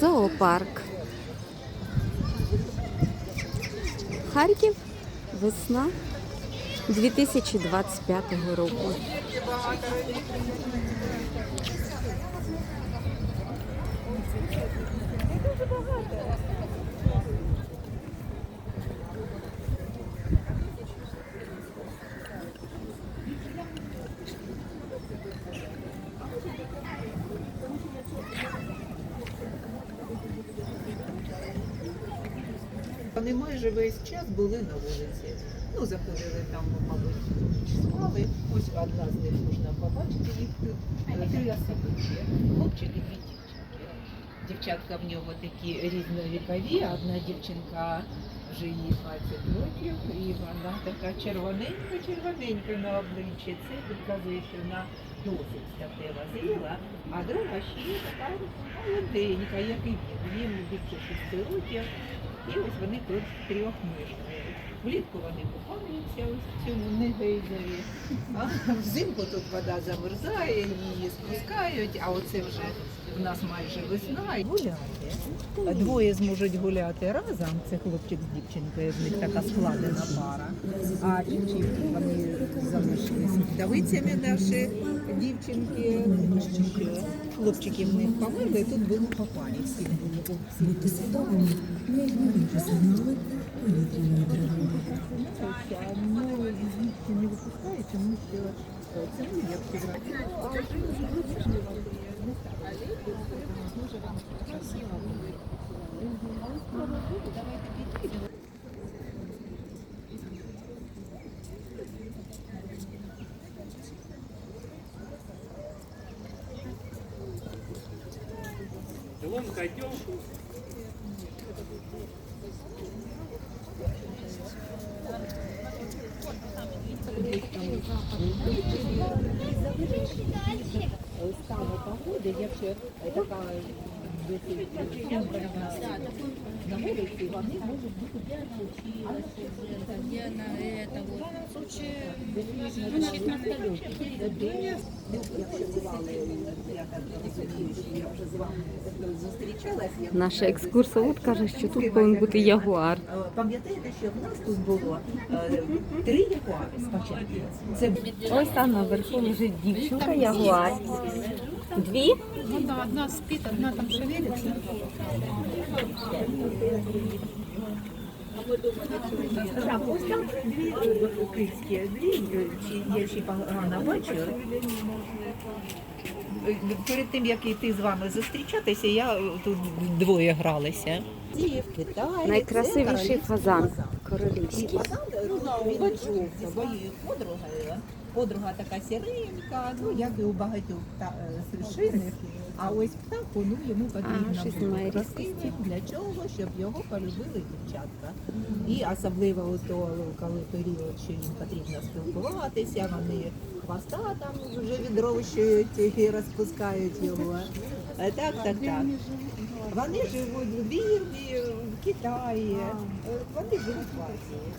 Зоопарк. Харків. Весна 2025 року. Вони майже весь час були на вулиці. Ну, заходили там, мабуть, спали. Ось одна з них можна побачити. Їх тут е, три. Хлопчик і дві дівчинки. Дівчатка в нього такі різновікові. Одна дівчинка вже їй 20 років, і вона така червоненька, червоненька на обличчі. Це підказує, що вона досить статева зріла, а друга ще така молоденька, як і він. Їм більше 6 років. І ось вони тут трьох мешкають. Влітку вони купаються ось в цьому негейзові, А взимку тут вода замерзає, її спускають, а оце вже в нас майже весна. Гуляти. Двоє зможуть гуляти разом. Це хлопчик з дівчинкою, з них така складена пара. А інші вони залишилися вдовицями наші дівчинки, хлопчики в них померли, і тут були попані всі. Будьте свідомими, не. Ну, випускають, тому що це ну, як фігурація. Илонка, идем. Стане погоди, якщо така досить на вулиці, вони можуть бути на это вот. Я Наша екскурсовод каже, що тут повинен бути ягуар. Пам'ятаєте, що в нас тут було е, три ягуари спочатку? Ось там наверху лежить дівчинка ягуар. Дві? Ну да, одна спит, одна там шевелится. Так, ось там дві е, київські дві, е, чи я ще погано бачу. Е, Перед тим, як йти з вами зустрічатися, я е, тут двоє гралися. Китаї Найкрасивіший фазан королівський. Фазан, ну, він жовтий, з моєю подругою. Подруга така сіренька, ну як і у багатьох та, е, шийних. А ось птаху, ну йому потрібно було. Для чого? Щоб його полюбили дівчатка. І особливо то, коли період, що їм потрібно спілкуватися, вони хвоста там вже відрощують і розпускають його. Так, так, так. Вони живуть в Бірмі, в Китаї. Вони живуть в Азії.